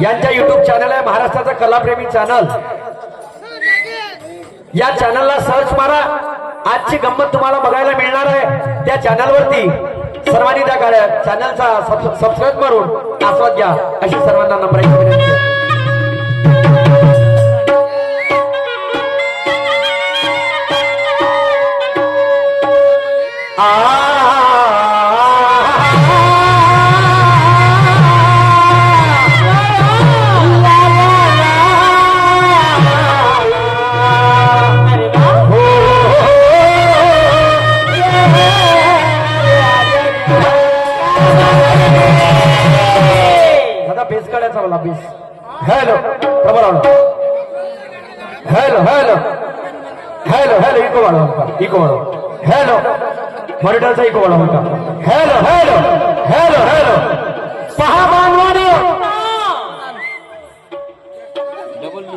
यांच्या YouTube channel आहे महाराष्ट्राचा कलाप्रेमी चॅनल या चॅनलला सर्च मारा. आजची गंमत तुम्हाला बघायला मिळणार आहे. त्या चॅनलवरती सर्वांनी त्या गाड्या चॅनलचा सबस्क्राईब करून आस्वाद घ्या. अशी सर्वांना नंबर विनंती आहे. बेस हॅलो प्रबळ hello hello hello hello echo वाढवा होता इको वाढवा हॅलो मॉनिटरचा इको वाढवा होता हॅलो हॅलो हॅलो हॅलो पहा बांधवाने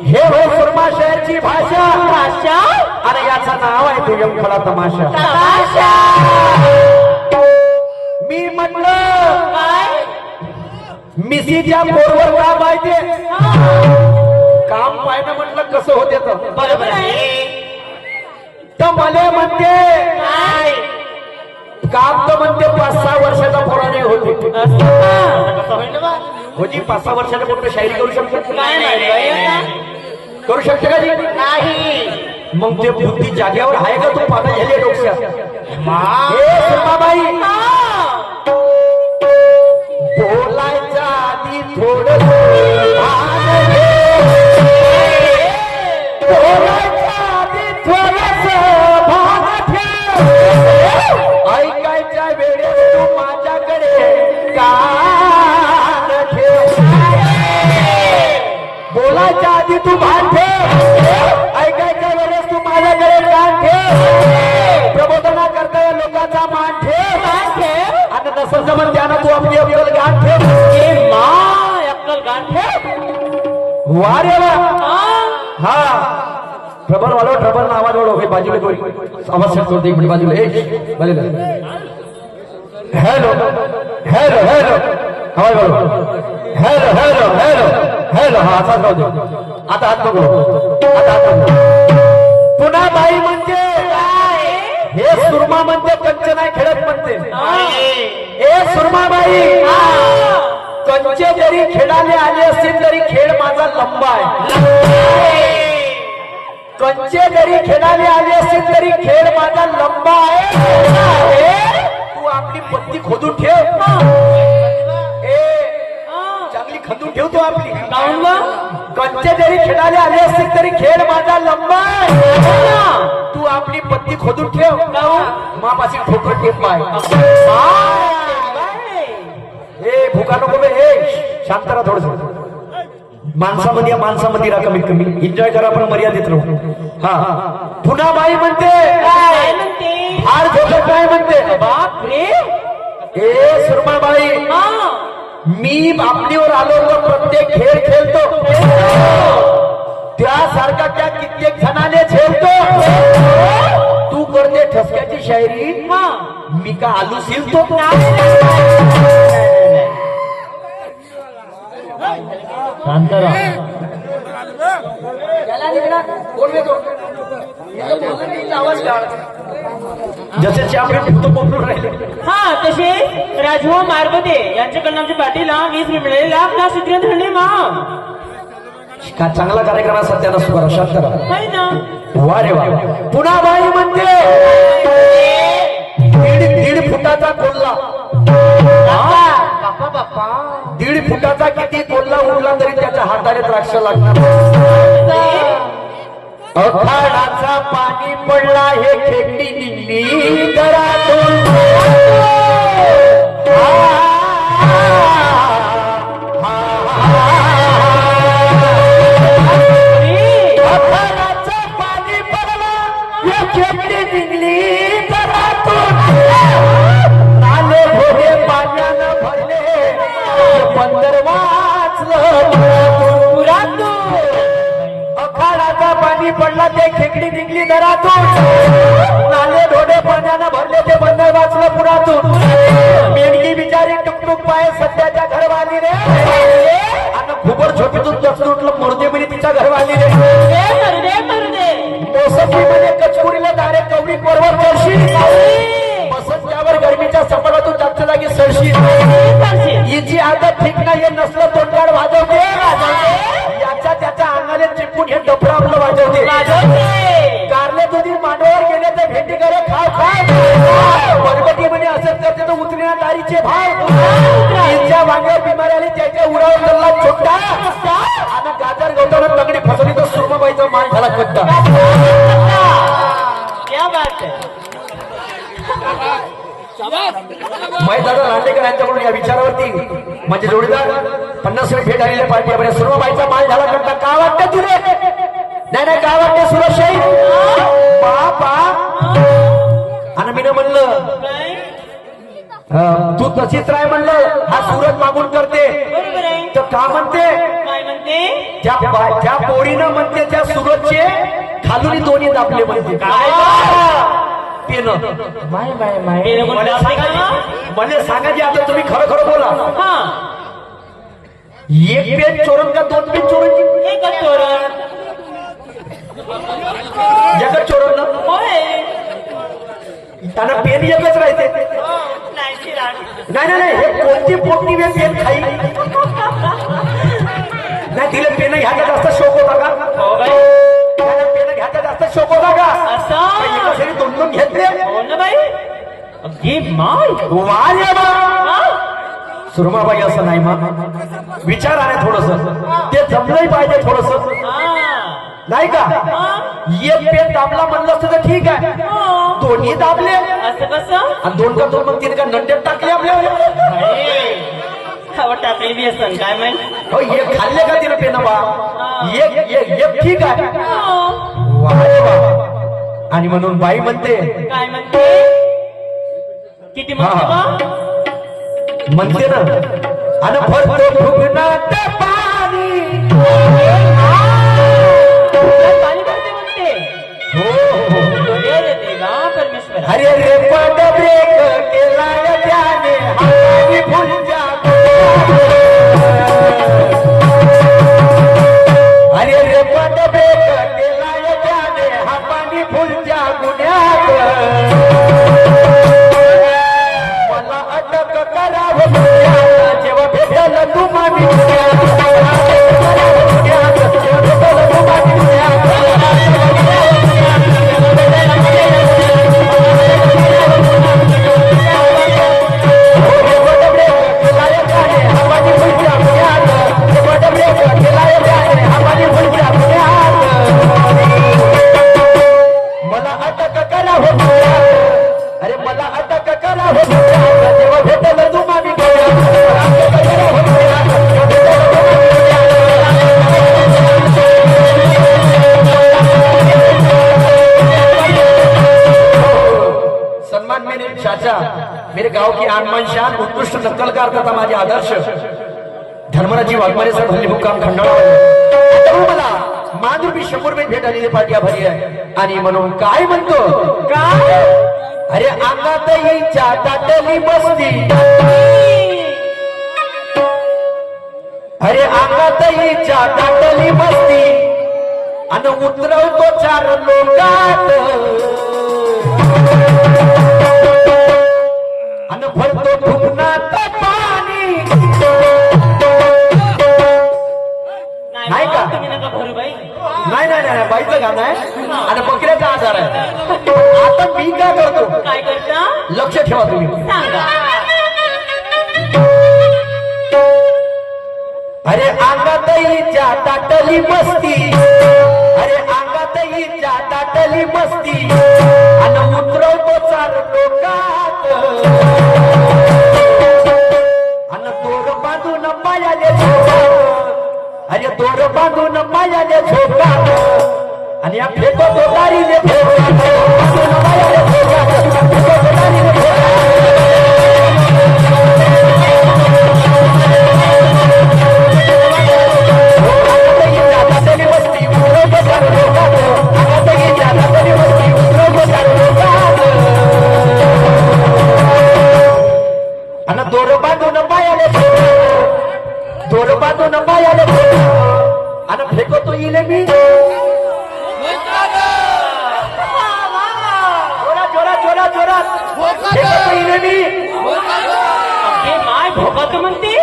हे हो सुरमा शहरची भाषा. भाषा? आणि याचं नाव आहे दुय्यम तमाशा. तमाशा. मिसीच्या पोरवर काम आहे ते काम पाहिलं म्हटलं कसं होते तर बरोबर तर मला म्हणते काम तर म्हणते पाच सहा वर्षाचा पोराने होते? होती पाच सहा वर्षाच्या पोरं शायरी करू शकते. बाई? करू शकते का? नाही. मग ते बुद्धी जाग्यावर आहे का तू? पाता झाली डोक्यात. हे. आवाज सेट करतो एक मिनिट बाजूला ए बाजूला. हॅलो हॅलो हॅलो आवाज वाढव हॅलो हॅलो हॅलो हॅलो हा असाच राहू दे. आता हात पकडू आता हात पकडू पुन्हा बाई म्हणते काय? हे सुरमा म्हणते कंच नाही खेळत म्हणते हा. ए सुरमाबाई कंचे जरी खेळाले आले असतील तरी खेळ माझा लंबा आहे. कंचे जरी खेळाले आले असतील तरी खेळ माझा लंबा आहे. तू आपली पत्ती खोदून ठेव. ए हा. चांगली खंदून ठेव तू आपली? कंचे जरी खेळाले आले असतील तरी खेळ माझा लंबा आहे. तू आपली पत्ती खोदून ठेव. मापाशी ठोकर पाय ए भुका नको बे. ए शांत राहा थोडस. माणसामध्ये या माणसामध्ये राहा कमीत कमी. एन्जॉय करा पण मर्यादित राहू. हा. पुन्हा बाई म्हणते. काय म्हणते. फार झोपत काय म्हणते? बाप रे. ए सुरमाबाई. हा. मी आपलीवर आलो तर प्रत्येक खेळ खेळतो. त्यासारखा त्या कित्येक जणाने झेलतो तू करते ठसक्याची शायरी. हा. मी का आलू शिलतो शांत जसे हा। तसे राजभाऊ मारबते यांच्याकडनं आमच्या पाटीला वीस मिळाले. लाख लाख सूत्र धरणे मा का चांगला कार्यक्रम आहे सत्यानं सुरा शांत वा रे वा. पुन्हा बाई म्हणते दीड दीड फुटाचा कोल्हा. बाप्पा बाप्पा दीड फुटाचा किती कोल्हा उडला तरी त्याच्या हाताने द्राक्ष लागणार. अखाडाचा पाणी पडला हे खेकडी निघली घरातून ते खेकडी निघली दरातून. नाले धोडे पाण्यानं भरले ते बंदर वाचलं पुरातून. मेंढकी बिचारी टुकटुक पाय सध्याच्या घरवाली रे. आणि खूपर झोपेतून दसून उठलं मुर्दे म्हणजे तिच्या घरवाली रे. मोसंबीमध्ये कचकुरीला दारे कवडी कोरवर बसत त्यावर गरमीच्या सफरातून जागच्या जागी सरशी ही जी आता ठीक नाही नसलं उतरण्या दारीचे भाव. हिच्या वांग्यावर बिमारी आली त्याच्या उरावर चालला छोटा आणि गाजर गवताना तगडी फसवली तर सुरमाबाईचा मान झाला कट्टा क्या दादा रांडेकर यांच्याकडून या विचारावरती म्हणजे जोडीदार पन्नास रुपये भेट आलेल्या पार्टी सुरमाबाईचा माल झाला करता का वाटतं तुले? नाही नाही काय वाटतं सुरक्षाई? बापा आणि मी म्हणलं तू तशीच राय म्हणलं हा सुरत मागून करते. तर का म्हणते? काय म्हणते? त्या बा- त्या पोरीनं म्हणते त्या सुरतचे खालून दोन्ही दाबले म्हणते. काय? पेन माय माय माय. पेन कोण मला दाबते का? सांगा मला सांगा की आता तुम्ही खरं खरं बोला. हा. एक पेन चोरून का दोन पेन चोरून? एकच तोरण होय. त्यांना पेन एकच राहते हो, नाही. नाही हे कोणती पोटणी वेळ पेन खाई? नाही तिला पेन घ्यायचा जास्त शोक होता का? हो पेन घ्यायचा जास्त शोक होता का? असं? दोन दोन घेतले? बाई. माय. हा? सुरमाबाई असं नाही मग विचार आहे थोडस. ते जमलंही पाहिजे थोडस. नाही का? एक पेन दाबला म्हणलं असतं तर ठीक आहे. दोन्ही दाबले. असं कसं? आणि दोन का दोन मग तिने का नंट्यात टाकले आपल्या टाकली बी असन काय माहीत हो एक खाल्ले का तिने पेन बा एक एक एक ठीक आहे. वा. आणि म्हणून बाई म्हणते काय म्हणते? किती म्हणते. बा? म्हणते ना आणि भरतो फुगनात पाणी. पाणी भरते म्हणते हो हो, हो अरे रे अरे रे पद ब्रेक केलाय त्याने हाताने फुलच्या अरे रे पद ब्रेक त्याने फुलच्या मला अटक करावं जेव्हा भेटल तुम्हाला हिच्या दाटली बसती. अरे हिच्या दाटली बसती. आणि उतरवतो चार लोकात. आणि भरतो फुकनात पाणी. नाही का? तुम्ही नका भरू बाई. नाही नाही नाही बाईचं गाणं आहे. आणि बकऱ्याचा आजार आहे. आता मी काय करतो? काय करता? लक्ष ठेवा तुम्ही. अरे अंगात हिच्या ताटली मस्ती. अरे अंगात हिच्या ताटली मस्ती. आणि उतरवतो चार लोकात आणि दोर बांधून मायाले आणि दोर बांधून मायाने झोपात आणि या फेको तो दारीने झोपात बांधून मायाले झोपात फेको तो दारीने झोपात आणि दोर बांधून पायाले दोर बांधून पायाले आणि फेकतो येईल मी जोरात जोरात जोरात जोरात फेकतो येईल मी अगे असं म्हणते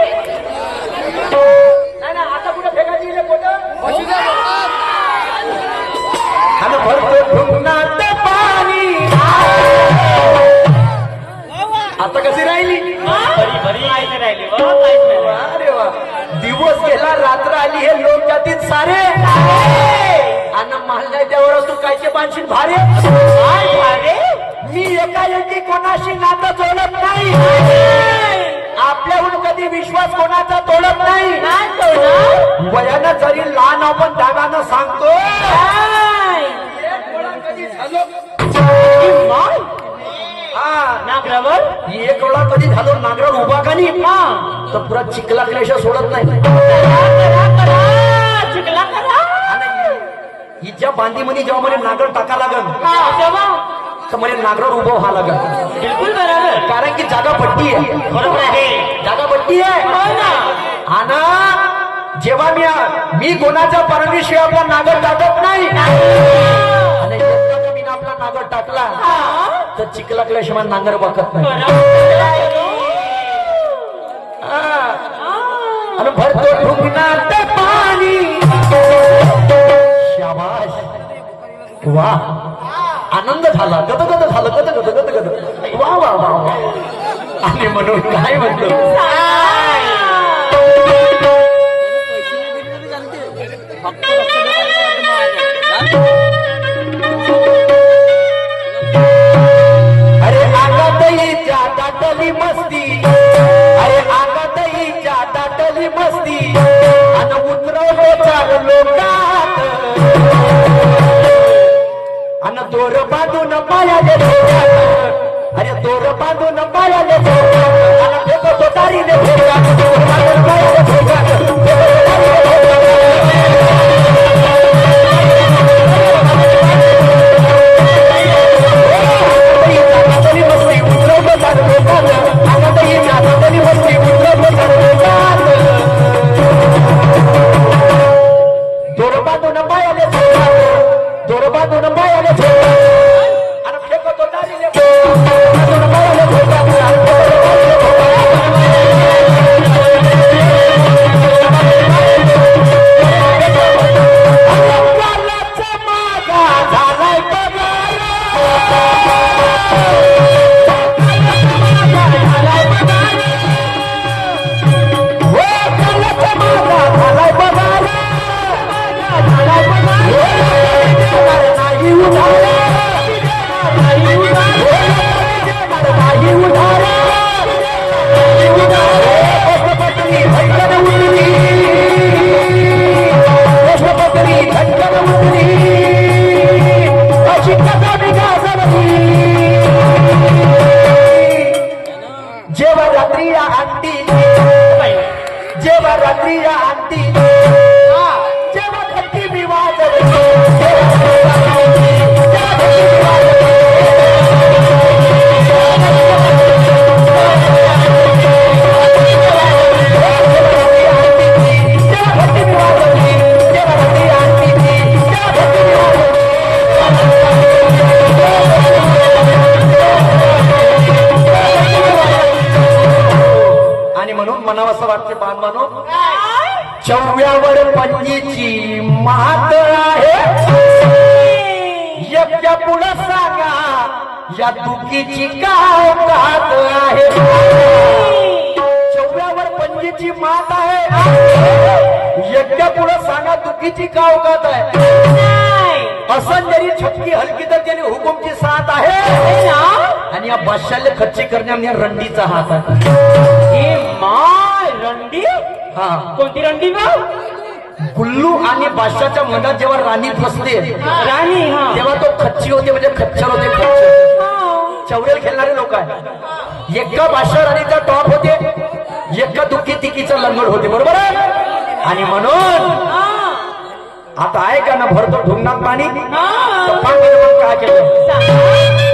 नाही ना आता कुठे फेकायची रे बोटं? आली हे लोक जातील सारे आणि मानलाय त्यावर तू कायचे बांधशील भारे? मी एकाएकी कोणाशी नातं जोडत नाही आपल्याहून कधी विश्वास कोणाचा तोडत नाही? वयानं जरी लहान आपण दाव्यानं सांगतो? कधी झालो नागरावर? एक वेळा कधी झालो नागरावर उभा का नाही? हा. तर पुरा चिखला क्लेश सोडत नाही. करा करा हिच्या बांधीमध्ये जेव्हा मला नागर टाका लागल हा तर मला नागरावर उभं व्हा लागल. बिलकुल बरोबर. कारण की जागा पट्टी आहे. बरोबर आहे. जागा पट्टी आहे. हो ना. आणि जेव्हा मी मी कोणाच्या परवानगीशिवाय आपला नागर टाकत नाही. आणि मी आपला नागर टाकला हा. तर चिखला नांगर बघत नाही. भरतो ढुंगणात पाणी. शाबाश वा. आनंद झाला. गद गद झालं गद गद गद गद वा वा वा वा. आणि म्हणून काय म्हणतो? अरे दाटली मस्ती. अरे आगातही जा दाटली मस्ती. आणि उतरवलो चार लोकात. आणि दोर बांधून पाया पंजीची मात आहे. यज्ञ पुढं सांगा या दुखीची काय कात आहे. चव्यावर पंजीची मात आहे यज्ञ पुढं सांगा दुखीची का अवकात आहे. असं जरी छटकी हलकी तर त्याने हुकुमची साथ आहे. आणि या बादशाला खच्ची करण्या रंडीचा हात आहे. माय रंडी? हा. कोणती रंडी बा गुल्लू आणि बादशाच्या मनात जेव्हा राणी फसते राणी हा. तेव्हा तो खच्ची होते म्हणजे खच्चर होते खच्चर. चौरेल खेळणारे लोक आहे एका बादशाह राणीचा टॉप होते एका दुःखी तिकीचं लंगड होते बरोबर आणि म्हणून आता आहे का ना भरतो ढुंगणात पाणी. काय केलं?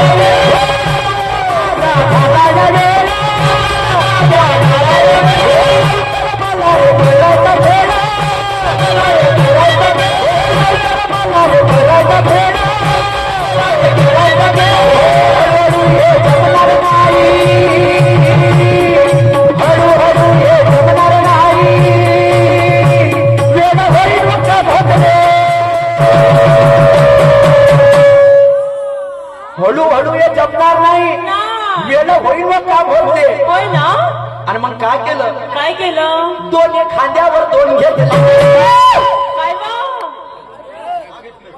Oh हळूहळू हे जमणार नाही. वेळ होईल हे व काम होते होय ना. आणि मग काय केलं? काय केलं? दोन खांद्यावर दोन घेतले. काय बा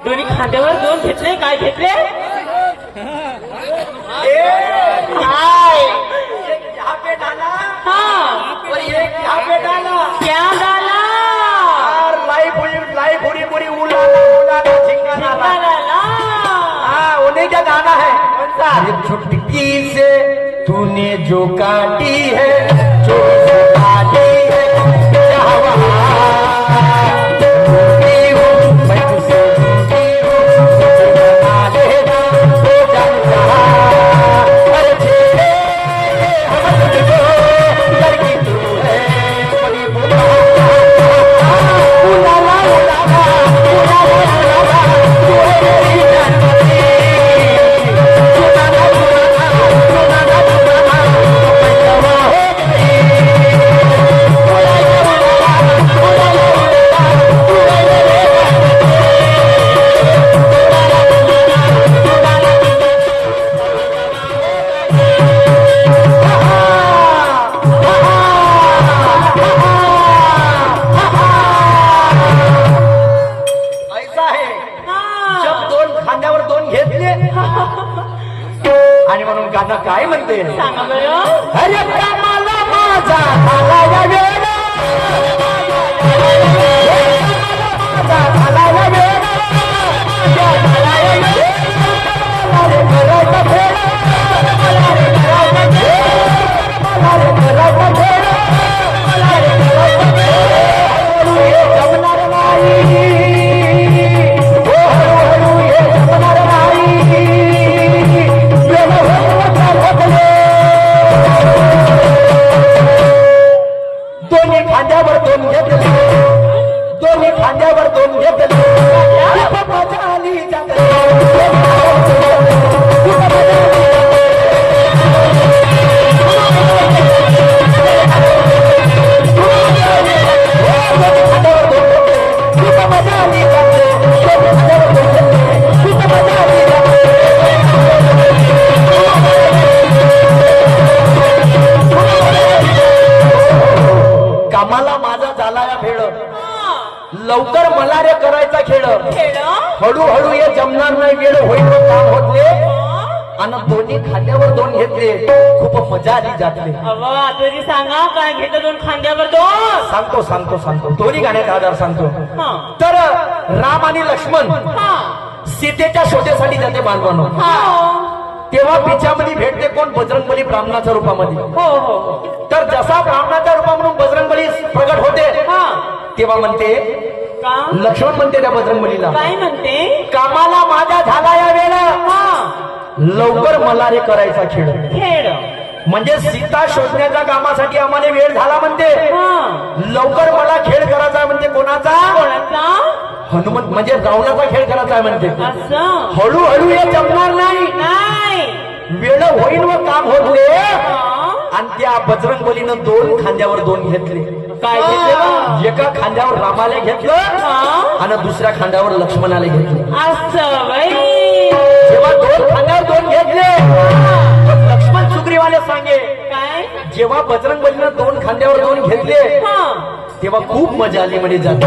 दोन्ही खांद्यावर दोन घेतले? काय घेतले? काय? हा. और ये यहाँ पे डाला क्या डाला हाँ गाना है। कौन सा छुटकी से तूने जो काटी है जो मला रे करायचा खेळ. हळूहळू हे जमणार नाही वेळ होईल काम होतले. आणि दोन्ही खांद्यावर दोन घेतले. खूप मजा आली जातले तरी सांगा काय घेतलं दोन खांद्यावर दोन? सांगतो सांगतो सांगतो. दोन्ही गाण्याचा आधार सांगतो. हा. तर राम आणि लक्ष्मण हा. सीतेच्या शोधेसाठी जाते बांधवानो हा. तेव्हा बिचामध्ये भेटते कोण? बजरंगबली ब्राह्मणाच्या रूपामध्ये. हो हो हो. तर जसा ब्राह्मणाच्या रूपा म्हणून बजरंगबली प्रगट होते हा. तेव्हा म्हणते का? लक्ष्मण म्हणते त्या बजरंगबलीला काय म्हणते? कामाला माझा झाला या वेळा हा. लवकर मला रे करायचा खेळ. खेळ. म्हणजे सीता शोधण्याच्या कामासाठी आम्हाला वेळ झाला म्हणते. हा. लवकर मला खेळ करायचा म्हणते कोणाचा? कोणाचा? हनुमंत म्हणजे रावणाचा खेळ करायचा म्हणते. हळूहळू हे जमणार नाही. वेळ होईल व काम होतले हा? आणि त्या बजरंग बलीनं दोन खांद्यावर दोन घेतले. काय घेतलं एका खांद्यावर रामाला घेतलं? आणि दुसऱ्या खांद्यावर लक्ष्मणाला घेतलं. जेव्हा दोन खांद्यावर दोन घेतले लक्ष्मण सुग्रीवाने सांगे काय? जेव्हा बजरंग बलीनं दोन खांद्यावर दोन घेतले तेव्हा खूप मजा आली म्हणे जात.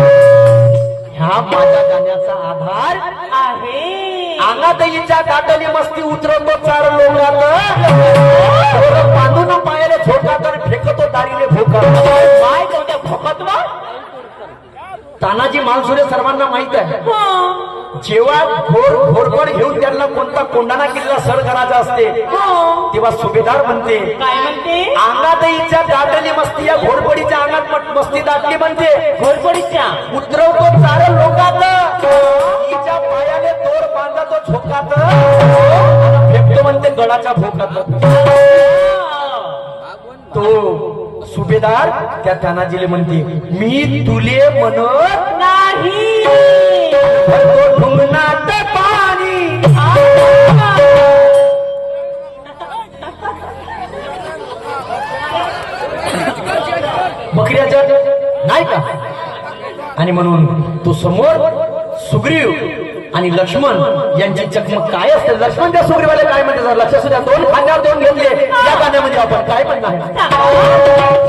ह्या माझ्या गाण्याचा आधार आहे. अंगात हिच्या दाटली मस्ती उतरवतो चार लोकात बांधून पायाला झोकात आणि फेकतो दारीले भोका. काय कोणत्या भोकत्वा तानाजी मालसुरे सर्वांना माहीत आहे. जेव्हा घोर घोरपड घेऊन त्यांना कोणता कोंडाणा किल्ला सर करायचा असते तेव्हा सुभेदार म्हणते काय म्हणते? अंगात हिच्या दाटली मस्ती या घोरपडीच्या अंगात मस्ती दाटली म्हणते. घोरपडीच्या? उतरवतो मणाचा भोकात तो. सुभेदार त्या तानाजीले म्हणते मी तुले म्हणत नाही. बकऱ्याच्या नाही का? आणि म्हणून तो समोर सुग्रीव आणि लक्ष्मण यांची चकमक काय असते? लक्ष्मण त्या सुग्रीवाला काय म्हणते? लक्ष सुद्धा दोन खांद्यावर दोन घेतले या गाण्यामध्ये आपण काय म्हणणार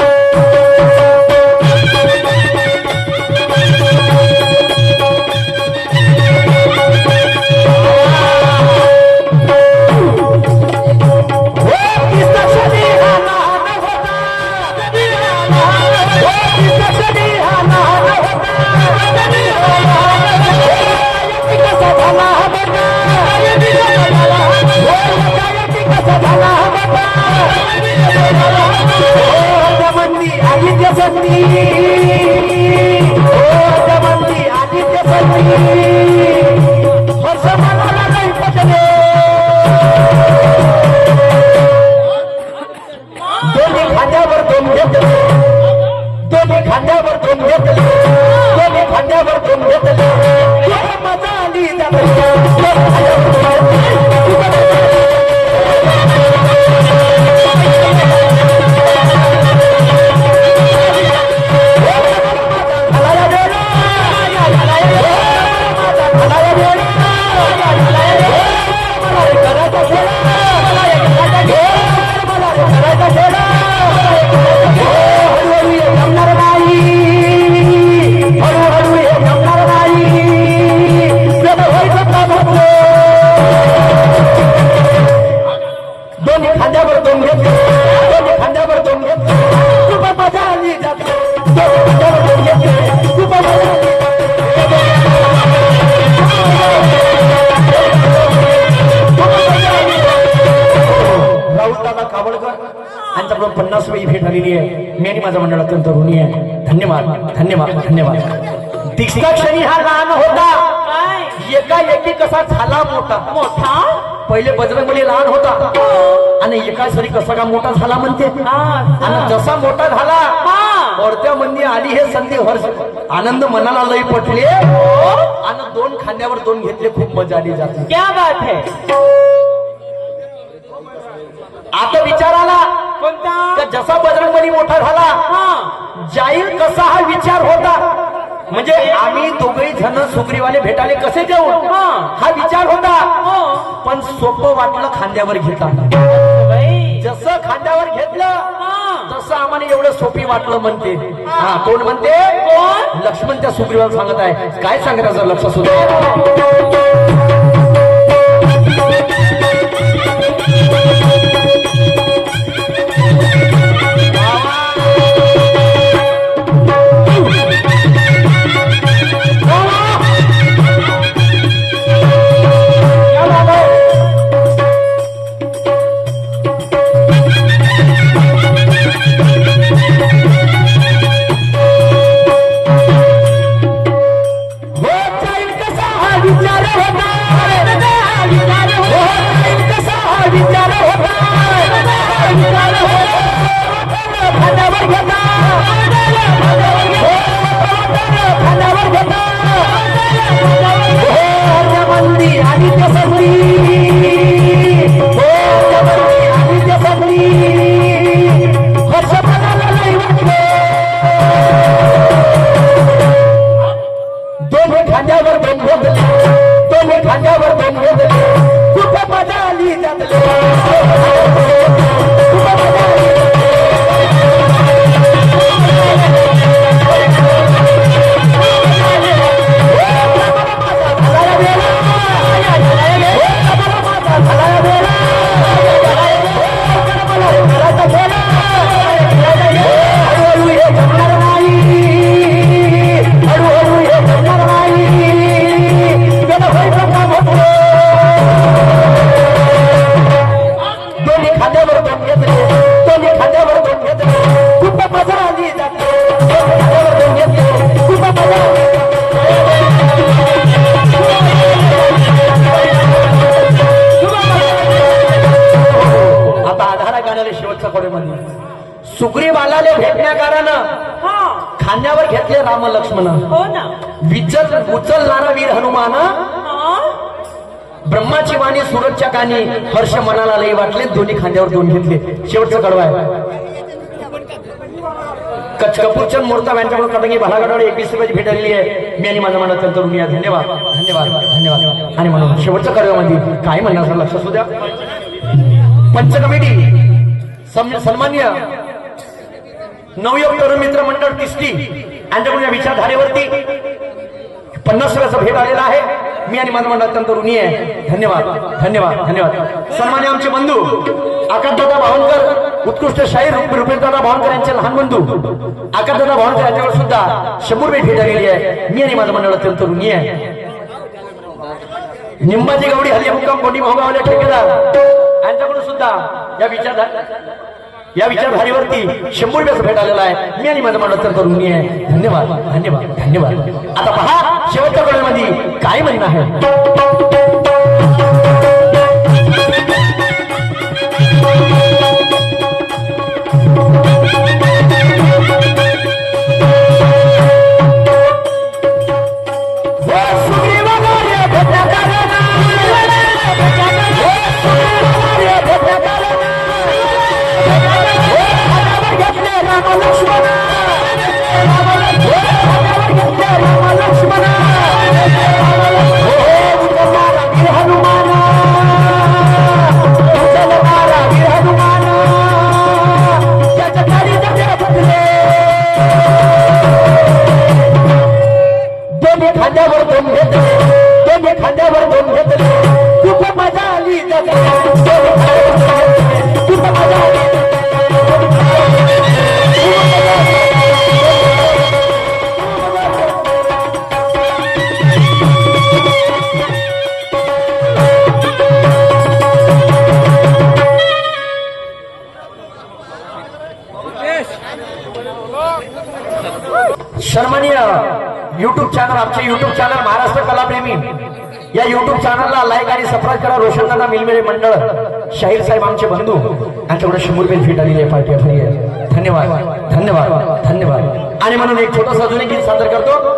धन्यवाद. क्षणी हा लहान होता. एका एकी कसा झाला मोठा? मोठा? पहिले बजरंगबली लहान होता. आणि एका सरी कसा का मोठा झाला म्हणते? हा, आणि जसा मोठा झाला हा. ओढत्या मंदी आली हे संधी हर्ष आनंद मनाला लई पटले. आणि दोन खांद्यावर दोन घेतले खूप मजा आली जाते. क्या बात है. आता विचार आला कोणता? जसा बजरंगबली मोठा झाला हा. जाईल कसा हा विचार होता? म्हणजे आम्ही दोघही जण सुग्रीवाले भेटाले कसे जाऊ? हा. विचार होता. हो. पण सोपं वाटलं खांद्यावर घेता. जसं खांद्यावर घेतलं तसं आम्हाला एवढं सोपी वाटलं म्हणते. हा. कोण म्हणते? कोण? लक्ष्मण त्या सुग्रीवाला सांगत आहे. काय सांगायचं लक्ष सुद्धा. खांद्यावर घेतले राम लक्ष्मण हो ना. विचल उचलणारा वीर हनुमान. ब्रह्माची वाणी सूरजच्या कानी हर्ष मनाला लई वाटले दोन्ही खांद्यावर दोन घेतले. शेवटचं कडवा आहे. कच कपूरचंद मोर्चा यांच्याकडून कटंगी भालागडवाडी एकवीस रुपयाची भेट आलेली आहे. मी आणि माझा म्हणत तरुण या. धन्यवाद. धन्यवाद. धन्यवाद. आणि म्हणून शेवटच्या कार्यामध्ये काय म्हणणार सर लक्ष असू द्या. पंच कमिटी सन्मान्य नवयोग तरुण मित्र मंडळ तिसरी यांच्याकडून या विचारधारेवरती पन्नास वेळाचा भेट आलेला आहे. मी आणि माझं अत्यंत ऋणी आहे. धन्यवाद धन्यवाद धन्यवाद. सन्मान्य आमचे बंधू आकाशदादा भावनकर उत्कृष्ट शाहीर रुपेशदादा भावनकर यांचे लहान बंधू आकाशदादा भावनकर यांच्यावर सुद्धा शंभर भेट भेट आलेली आहे. मी आणि माझं मंडळ अत्यंत ऋणी आहे. निंबाजी गवडी हल्ली मुक्काम कोणी भाऊगावले ठेकेदार यांच्याकडून सुद्धा या विचारधारा या विचारधारेवरती शंभर रुपयाचा भेट आलेला आहे. मी आणि माझं मंडळ करून मी आहे धन्यवाद धन्यवाद धन्यवाद. आता पहा शेवटच्या वेळेमध्ये काय म्हणणं आहे रोशनदादा मंडळ शाहीर साहेब आमचे बंधू यांच्याकडे शंभर रुपये भेट आलेली आहे पार्टी धन्यवाद धन्यवाद धन्यवाद. आणि म्हणून एक छोटासा अजून एक गीत सादर करतो.